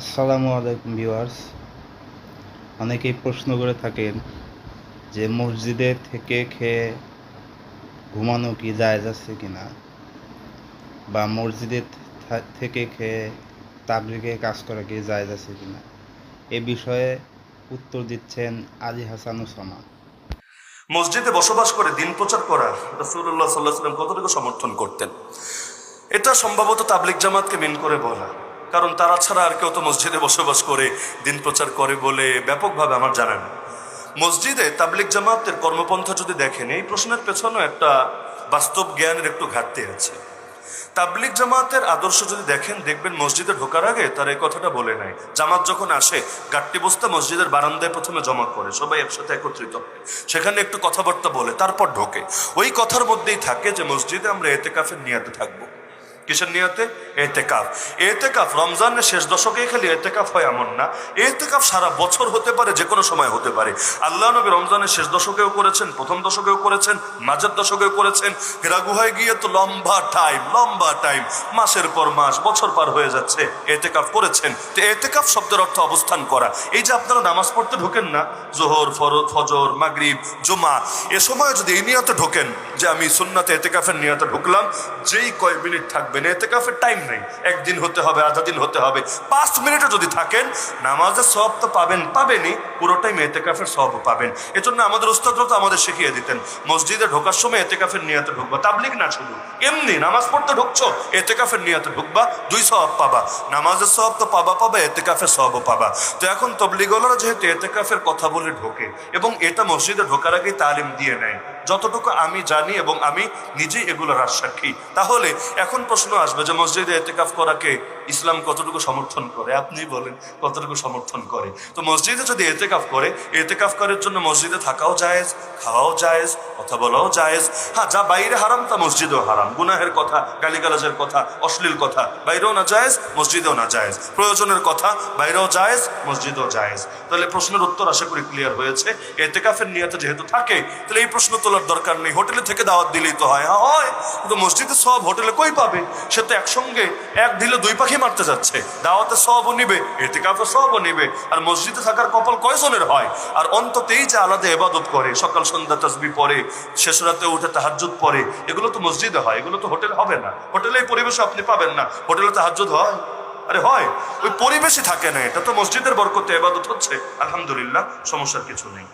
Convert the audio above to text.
আসসালামু আলাইকুম ভিউয়ার্স। অনেকেই প্রশ্ন করে থাকেন যে মসজিদে থেকে খেয়ে ঘুমানো কি জায়েজ আছে কিনা? বা মসজিদে থেকে খেয়ে তাবলিগে কাজ করা কি জায়েজ আছে কিনা? এ বিষয়ে উত্তর দিচ্ছেন আলী হাসান ওসামা। মসজিদে বসবাস করে দিন প্রচার করা রসুল্লাহ সাল্লাহ সাল্লাম কতটুকু সমর্থন করতেন? এটা সম্ভবত তাবলিক জামাতকে মিন করে বলা। কারণ তারা ছাড়া আর কেউ তো মসজিদে বসবাস করে, দিন প্রচার করে বলে ব্যাপকভাবে আমার জানা নেই মসজিদে তাবলিক জামাতের কর্মপন্থা যদি দেখেন, এই প্রশ্নের পেছনে একটা বাস্তব জ্ঞানের একটু ঘাটতি আছে। তাবলিক জামাতের আদর্শ যদি দেখেন, দেখবেন মসজিদে ঢোকার আগে তার এই কথাটা বলে নাই। জামাত যখন আসে, গাট্টি বস্তা মসজিদের বারান্দায় প্রথমে জমা করে, সবাই একসাথে একত্রিত হয়। সেখানে একটু কথাবার্তা বলে, তারপর ঢোকে। ওই কথার মধ্যেই থাকে যে, মসজিদে আমরা এতে কাফের নিয়াতে থাকব। কিসের নিয়তে? এতেকাফ। এতেকাফ রমজানের শেষ দশকে খালি এতেকাফ হয় এমন না। এতেকাফ সারা বছর হতে পারে যে কোনো সময় হতে পারে। আল্লাহ নবী রমজানের শেষ দশকেও করেছেন, প্রথম দশকেও করেছেন, মাঝের দশকেও করেছেন। হেরা গুহায় গিয়ে তো লম্বা টাইম লম্বা টাইম মাসের পর মাস, বছর পার হয়ে যাচ্ছে। এতেকাফ করেছেন। তো এতেকাফ শব্দের অর্থ অবস্থান করা। এই যে আপনারা নামাজ পড়তে ঢোকেন না, জোহর, ফরজ, ফজর, মাগরিব, জুমা, এ সময় যদি এই নিয়তে ঢোকেন, যে আমি সুন্নাতে এতেকাফের নিয়তে ঢুকলাম, যেই কয় মিনিট থাকবেন এতেকাফের টাইম নেই। একদিন হতে হবে, আধা দিন হতে হবে। পাঁচ মিনিটও যদি থাকেন, নামাজের সব তো পাবেন, পাবেনই, পুরো টাইম এতেকাফের সব পাবেন। এজন্য আমাদের উস্তাদরা তো আমাদের শিখিয়ে দিতেন, মসজিদে ঢোকার সময় এতেকাফের নিয়তে ঢুকবা তাবলিক না শুধু, এমনি নামাজ পড়তে ঢুকছো, এতেকাফের নিয়তে ঢুকবা, দুই সব পাবা, নামাজের সব তো পাবা পাবা এতে কাফের সবও পাবা। তো এখন তবলিগলরা যেহেতু এতেকাফের কথা বলে ঢোকে, এবং এটা মসজিদে ঢোকার আগেই তালিম দিয়ে নেয়, যতটুকু আমি জানি এবং আমি নিজেই এগুলোর রাজসাক্ষী তাহলে এখন প্রশ্ন আসবে যে মসজিদে এতেকাফ করাকে ইসলাম কতটুকু সমর্থন করে? আপনি বলেন, কতটুকু সমর্থন করে? তো মসজিদে যদি এতেকাফ করে, এতেকাফ করার জন্য মসজিদে থাকাও জায়েজ, খাওয়াও জায়েজ, কথা বলাও জায়েজ। হ্যাঁ যা বাইরে হারাম, তা মসজিদেও হারাম। গুনাহের কথা, গালিগালাজের কথা, অশ্লীল কথা, বাইরেও না জায়েজ, মসজিদেও না জায়েজ। প্রয়োজনের কথা, বাইরেও জায়েজ, মসজিদেও জায়েজ। তাহলে প্রশ্নের উত্তর আশা করি ক্লিয়ার হয়েছে। এতেকাফের নিয়তে যেহেতু থাকে, তাহলে এই প্রশ্ন তোলার দরকার নেই। হোটেলে থেকে দাওয়াত দিলেই তো হয়। হ্যাঁ হয়। কিন্তু মসজিদে সব হোটেলে কই পাবে? সে তো একসঙ্গে এক ঢিলে দুই পাখি মারতে যাচ্ছে। দাওয়াতে সবও নিবে, এতেকাফে সবও নিবে, আর মসজিদে থাকার কপাল কয়জনের হয়? আর অন্ততেই যে আলাদা এবাদত করে, সকাল সন্ধ্যা তসবি পরে শেষ রাতে উঠে তাহাজ্জুদ পরে এগুলো তো মসজিদে হয়, এগুলো তো হোটেল হবে না। হোটেলে এই পরিবেশে আপনি পাবেন না। হোটেলে তাহাজ্জুদ হয়? আরে হয়। ওই পরিবেশই থাকে না, এটা তো মসজিদের বরকতে এবাদত হচ্ছে। আলহামদুলিল্লাহ, সমস্যার কিছু নেই।